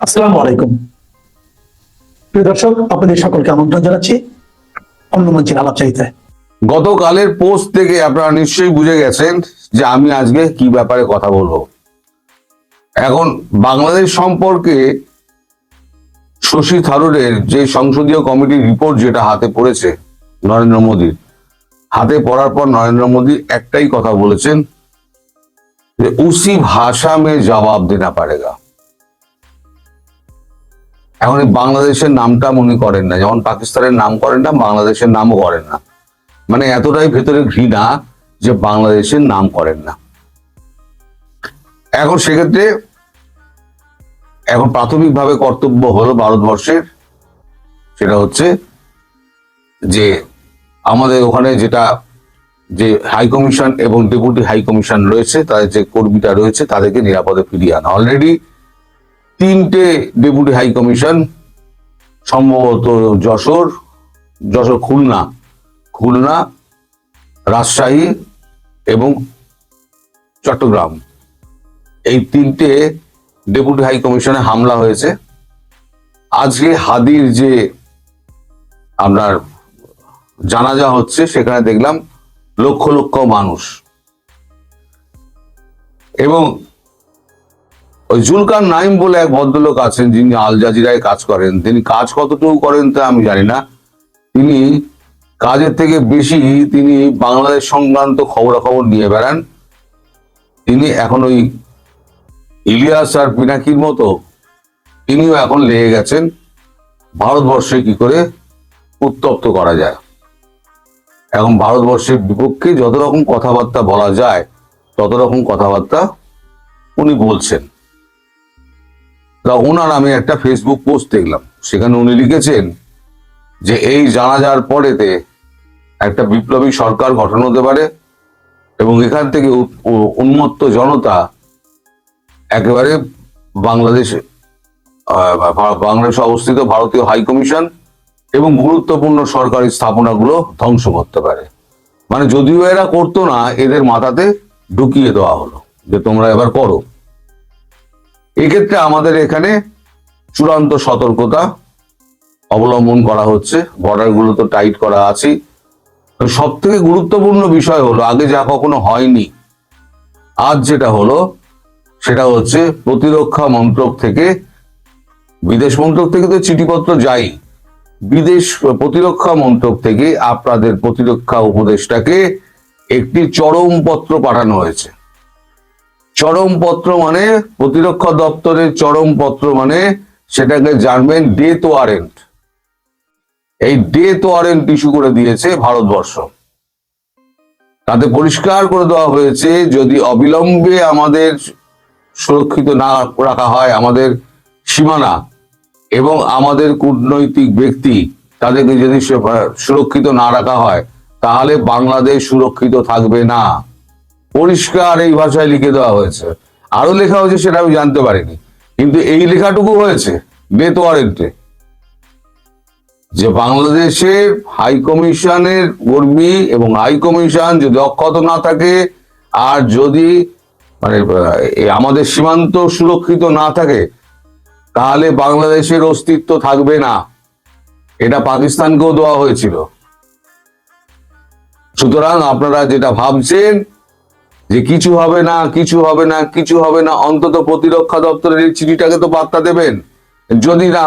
আসসালামু আলাইকুম। প্রিয় দর্শক, আপনাদের সকলকে আমন্ত্রণ জানাচ্ছি অন্য মঞ্চের আলাপচারিতায়। গতকালের পোস্ট থেকে আপনারা নিশ্চয়ই বুঝে গেছেন যে আমি আজকে কি ব্যাপারে কথা বলব। এখন বাংলাদেশ সম্পর্কে শশী থারুরের যে সংসদীয় কমিটির রিপোর্ট যেটা হাতে পড়েছে নরেন্দ্র মোদীর, হাতে পড়ার পর নরেন্দ্র মোদী একটাই কথা বলেছেন যে উসি ভাষা মে জবাব দেনা পারেগা। এখন বাংলাদেশের নামটা মনে করেন না। যেমন পাকিস্তানের নাম করেন না, বাংলাদেশের নামও করেন না। মানে এতটাই ভেতরে ঘৃণা যে বাংলাদেশের নাম করেন না। এখন সেক্ষেত্রে এখন প্রাথমিকভাবে কর্তব্য হলো ভারতবর্ষের, সেটা হচ্ছে যে আমাদের ওখানে যেটা যে হাই কমিশন এবং ডেপুটি হাই কমিশন রয়েছে, তাদের যে কর্মীটা রয়েছে, তাদেরকে নিরাপদে ফিরিয়ে আনা। অলরেডি তিনটে ডেপুটি হাই কমিশন, সম্ভবত যশোর যশোর খুলনা খুলনা, রাজশাহী এবং চট্টগ্রাম। এই তিনটে ডেপুটি হাই কমিশনে হামলা হয়েছে। আজকে হাদির যে আপনার জানাজা হচ্ছে, সেখানে দেখলাম লক্ষ লক্ষ মানুষ। এবং ওই জুলকার নাইম বলে এক ভদ্রলোক আছেন, যিনি আল জাজিরায় কাজ করেন। তিনি কাজ কতটুকু করেন তা আমি জানি না। তিনি কাজের থেকে বেশি তিনি বাংলাদেশ সংক্রান্ত খবরাখবর নিয়ে বেড়ান। তিনি এখন ওই ইলিয়াস আর পিনাকির মতো, তিনিও এখন লেগে গেছেন। ভারতবর্ষে কি করে উত্তপ্ত করা যায়। এখন ভারতবর্ষের বিপক্ষে যত রকম কথাবার্তা বলা যায়, তত রকম কথাবার্তা উনি বলছেন। তা ওনার আমি একটা ফেসবুক পোস্ট দেখলাম। সেখানে উনি লিখেছেন যে, এই জানাজার পরেতে একটা বিপ্লবী সরকার গঠন হতে পারে এবং এখান থেকে উন্মত্ত জনতা একেবারে বাংলাদেশ বাংলাদেশে অবস্থিত ভারতীয় হাই কমিশন এবং গুরুত্বপূর্ণ সরকারি স্থাপনাগুলো ধ্বংস করতে পারে। মানে যদিও এরা করতো না, এদের মাথাতে ঢুকিয়ে দেওয়া হলো যে, তোমরা এবার করো। এক্ষেত্রে আমাদের এখানে চূড়ান্ত সতর্কতা অবলম্বন করা হচ্ছে। বর্ডারগুলো তো টাইট করা আছে। সব থেকে গুরুত্বপূর্ণ বিষয় হলো, আগে যা কখনো হয়নি, আজ যেটা হলো, সেটা হচ্ছে প্রতিরক্ষা মন্ত্রক থেকে, বিদেশ মন্ত্রক থেকে তো চিঠিপত্র যাই বিদেশ প্রতিরক্ষা মন্ত্রক থেকে আপনাদের প্রতিরক্ষা উপদেষ্টাকে একটি চরম পত্র পাঠানো হয়েছে। চরম পত্র মানে প্রতিরক্ষা দপ্তরের চরম পত্র মানে সেটাকে জানবেন ডেথ ওয়ারেন্ট। এই ডেথ ওয়ারেন্ট ইস্যু করে দিয়েছে ভারতবর্ষ। তাতে পরিষ্কার করে দেওয়া হয়েছে, যদি অবিলম্বে আমাদের সুরক্ষিত না রাখা হয় আমাদের সীমানা এবং আমাদের কূটনৈতিক ব্যক্তি তাদেরকে যদি সুরক্ষিত না রাখা হয়, তাহলে বাংলাদেশ সুরক্ষিত থাকবে না। পরিষ্কার এই ভাষায় লিখে দেওয়া হয়েছে। আরও লেখা হয়েছে সেটা আমি জানতে পারিনি। কিন্তু এই লেখাটুকু হয়েছে ডেথ ওয়ারেন্টে। যে বাংলাদেশের হাই কমিশনের কর্মী এবং হাই কমিশন যদি অক্ষত না থাকে, আর যদি মানে আমাদের সীমান্ত সুরক্ষিত না থাকে, তাহলে বাংলাদেশের অস্তিত্ব থাকবে না। এটা পাকিস্তানকেও দেওয়া হয়েছিল। সুতরাং আপনারা যেটা ভাবছেন যে কিছু হবে না, কিছু হবে না, কিছু হবে না, অন্তত প্রতিরক্ষা দপ্তরের এই চিঠিটাকে তো বার্তা দেবেন। যদি না,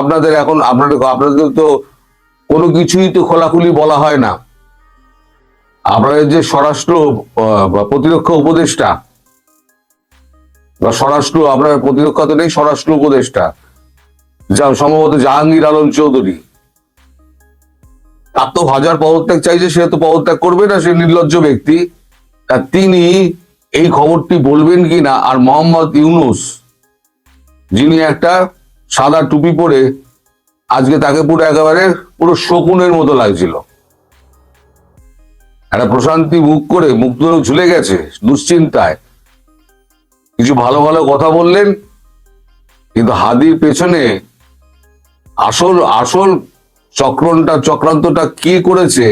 আপনাদের এখন, আপনাদের আপনাদের তো কোনো কিছুই তো খোলাখুলি বলা হয় না। আপনাদের যে স্বরাষ্ট্র প্রতিরক্ষা উপদেষ্টা, বা স্বরাষ্ট্র আপনার প্রতিরক্ষা তো নেই, স্বরাষ্ট্র উপদেষ্টা, যা সম্ভবত জাহাঙ্গীর আলম চৌধুরী। তার তো হাজার পদত্যাগ চাইছে সে তো পদত্যাগ করবে না, সে নির্লজ্জ ব্যক্তি। তা তিনি এই খবরটি বলবেন কিনা আর মোহাম্মদ ইউনুস, যিনি একটা সাদা টুপি পরে আজকে তাকে পুরো একেবারে পুরো শকুনের মতো লাগছিল। একটা প্রশান্তি মুখ করে মুখ ধরে ঝুলে গেছে দুশ্চিন্তায়। কিছু ভালো ভালো কথা বললেন, কিন্তু হাদির পেছনে আসল আসল চক্রনটা চক্রান্তটা কি করেছে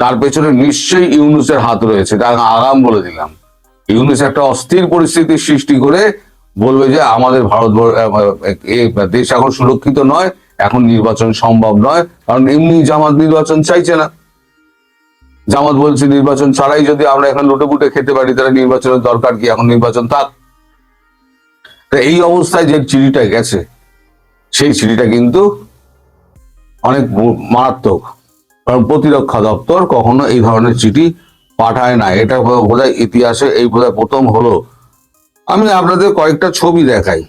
তার পেছনে নিশ্চয়ই ইউনুসের হাত রয়েছে। এটা আগাম বলে দিলাম। ইউনুস একটা অস্থির পরিস্থিতির সৃষ্টি করে বলবে যে আমাদের ভারত দেশ এখন সুরক্ষিত নয়, এখন নির্বাচন সম্ভব নয়, কারণ এমনি জামাত নির্বাচন চাইছে না। জামাত বলছে নির্বাচন ছাড়াই যদি আমরা এখন লুটে পুটে খেতে পারি, তাহলে নির্বাচনের দরকার কি? এখন নির্বাচন থাক। এই অবস্থায় যে চিঠিটা গেছে, সেই চিঠিটা কিন্তু অনেক মারাত্মক। কারণ প্রতিরক্ষা দপ্তর কখনো এই ধরনের চিঠি পাঠায় না। এটা বোধহয় ইতিহাসে এই বোধহয় প্রথম হলো। আমি আপনাদের কয়েকটা ছবি দেখাই।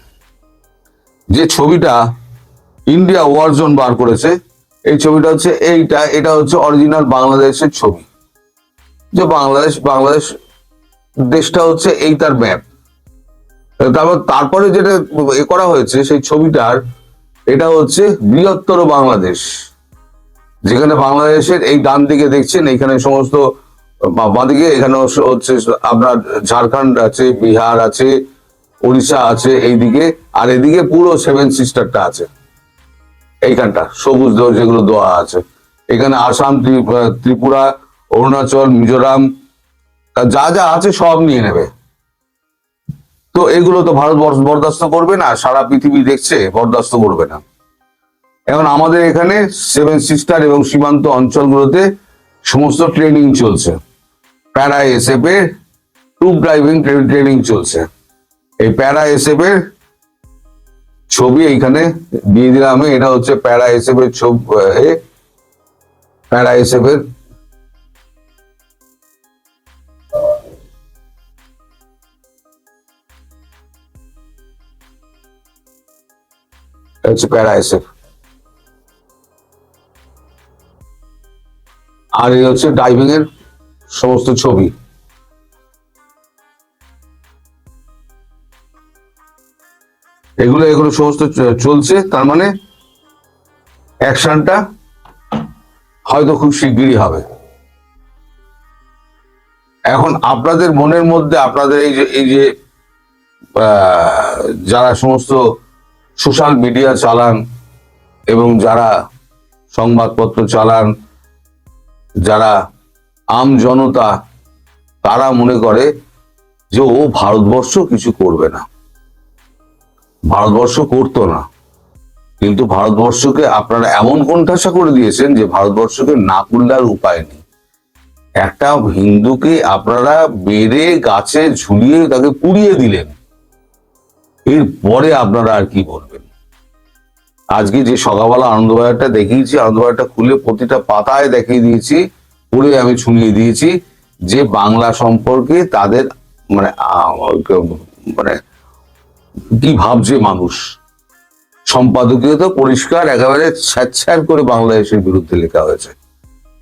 যে ছবিটা ইন্ডিয়া ওয়ার জোন বার করেছে, এই ছবিটা হচ্ছে এইটা, এটা হচ্ছে অরিজিনাল বাংলাদেশের ছবি। যে বাংলাদেশ বাংলাদেশ দেশটা হচ্ছে এই তার ম্যাপ। তারপর তারপরে যেটা এ করা হয়েছে সেই ছবিটার, এটা হচ্ছে বৃহত্তর বাংলাদেশ। যেখানে বাংলাদেশের এই ডান দিকে দেখছেন, এখানে সমস্ত বাঁদিকে এখানে হচ্ছে- আপনার ঝাড়খণ্ড আছে, বিহার আছে, উড়িষ্যা আছে এইদিকে আর এদিকে পুরো সেভেন সিস্টারটা আছে। এইখানটা, সবুজ যেগুলো দেওয়া আছে। এখানে আসাম, ত্রি- ত্রিপুরা, অরুণাচল, মিজোরাম যা যা আছে সব নিয়ে নেবে। তো এগুলো তো ভারত বর- বরদাস্ত করবে না, সারা পৃথিবী দেখছে, বরদাস্ত করবে না। এখন আমাদের এখানে সেভেন সিস্টার এবং সীমান্ত অঞ্চলগুলোতে সমস্ত ট্রেনিং চলছে। প্যারা এসএফ এর টুব ড্রাইভিং ট্রেনিং চলছে। এই প্যারা এসএফ এর ছবি এইখানে দিয়ে দিলাম। এটা হচ্ছে প্যারা এসএফ এর ছবি প্যারা এসএফ এর প্যারা এসএফ আর এই হচ্ছে ডাইভিং এর সমস্ত ছবি। এগুলো এগুলো সমস্ত চলছে, তার মানে অ্যাকশনটা হয়তো খুব শিগগিরই হবে। এখন আপনাদের মনের মধ্যে, আপনাদের এই যে এই যে যারা সমস্ত সোশ্যাল মিডিয়া চালান এবং যারা সংবাদপত্র চালান যারা আম জনতা, তারা মনে করে যে ও ভারতবর্ষ কিছু করবে না। ভারতবর্ষ করতো না। কিন্তু ভারতবর্ষকে আপনারা এমন কোণঠাসা করে দিয়েছেন যে ভারতবর্ষকে না করলে আর উপায় নেই। একটা হিন্দুকে আপনারা বেড়ে গাছে ঝুলিয়ে তাকে পুড়িয়ে দিলেন। এরপরে আপনারা আর কি বলবেন? আজকে যে সকালবেলা আনন্দবাজারটা দেখিয়েছি, আনন্দবাজারটা খুলে প্রতিটা পাতায় দেখিয়ে দিয়েছি পড়ে আমি ছুঁয়ে দিয়েছি যে বাংলা সম্পর্কে তাদের মানে মানে কি ভাবছে মানুষ। সম্পাদকীয় তো পরিষ্কার, একেবারে ছ্যাঁচ্ছ্যার করে বাংলাদেশের বিরুদ্ধে লেখা হয়েছে।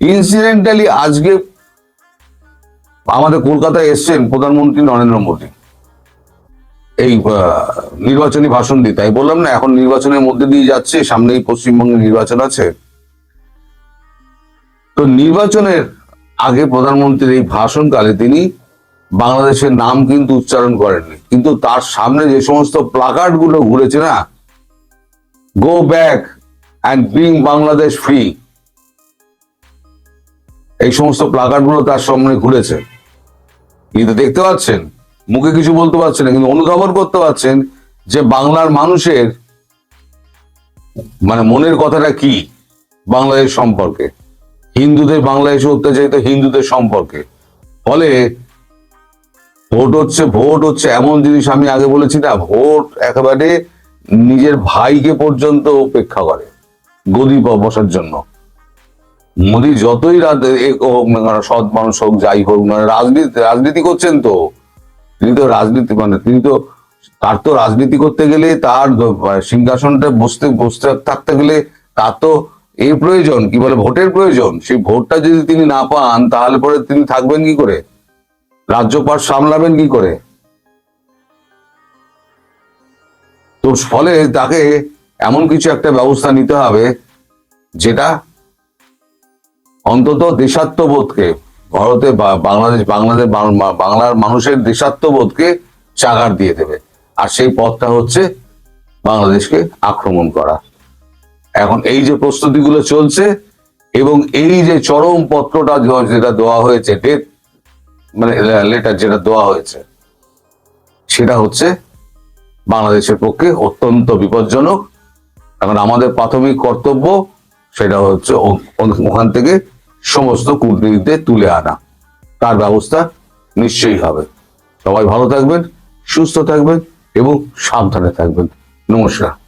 ইনসিডেন্টালি আজকে আমাদের কলকাতায় এসছেন প্রধানমন্ত্রী নরেন্দ্র মোদী। এই নির্বাচনী ভাষণ দিতে আমি বললাম না, এখন নির্বাচনের মধ্যে দিয়ে যাচ্ছে, সামনেই পশ্চিমবঙ্গে নির্বাচন আছে। তো নির্বাচনের আগে প্রধানমন্ত্রীর এই ভাষণকালে তিনি বাংলাদেশের নাম কিন্তু উচ্চারণ করেননি। কিন্তু তার সামনে যে সমস্ত প্লাকার্ডগুলো ঘুরেছে না go back and bring Bangladesh free এই সমস্ত প্লাকার্ডগুলো তার সামনে ঘুরেছে। কিন্তু দেখতে পাচ্ছেন মুখে কিছু বলতে পারছেন না, কিন্তু অনুধাবন করতে পারছেন যে বাংলার মানুষের মানে মনের কথাটা কি বাংলাদেশ সম্পর্কে? হিন্দুদের বাংলাদেশে অত্যাচারিত হিন্দুদের সম্পর্কে। ফলে ভোট হচ্ছে ভোট হচ্ছে এমন জিনিস আমি আগে বলেছি না, ভোট একেবারে নিজের ভাইকে পর্যন্ত উপেক্ষা করে, গদি বসার জন্য। মোদি যতই রাত- এ হোক না সৎ মানুষ হোক, যাই হোক মানে রাজনীতি রাজনীতি করছেন তো তিনি তো রাজনীতি মানে তিনি তো, তার তো রাজনীতি করতে গেলে তার সিংহাসনটা বসতে বসতে থাকতে গেলে তার তো এই প্রয়োজন, কি বলে, ভোটের প্রয়োজন। সেই ভোটটা যদি তিনি না পান, তাহলে পরে তিনি থাকবেন কি করে? রাজ্যপাট সামলাবেন কি করে? তো ফলে তাকে এমন কিছু একটা ব্যবস্থা নিতে হবে, যেটা অন্তত দেশাত্মবোধকে ভারতে বাংলাদেশ বাংলাদেশ বাংলার মানুষের দেশাত্মবোধকে চাগার দিয়ে দেবে। আর সেই পথটা হচ্ছে বাংলাদেশকে আক্রমণ করা। এখন এই যে প্রস্তুতিগুলো চলছে এবং এই যে চরম পত্রটা যেটা দেওয়া হয়েছে ডেথ মানে লেটার যেটা দেওয়া হয়েছে, সেটা হচ্ছে বাংলাদেশের পক্ষে অত্যন্ত বিপজ্জনক। এখন আমাদের প্রাথমিক কর্তব্য সেটা হচ্ছে ওখান থেকে সমস্ত কূটনীতিতে তুলে আনা। তার ব্যবস্থা নিশ্চয়ই হবে। সবাই ভালো থাকবেন, সুস্থ থাকবেন এবং সাবধানে থাকবেন। নমস্কার।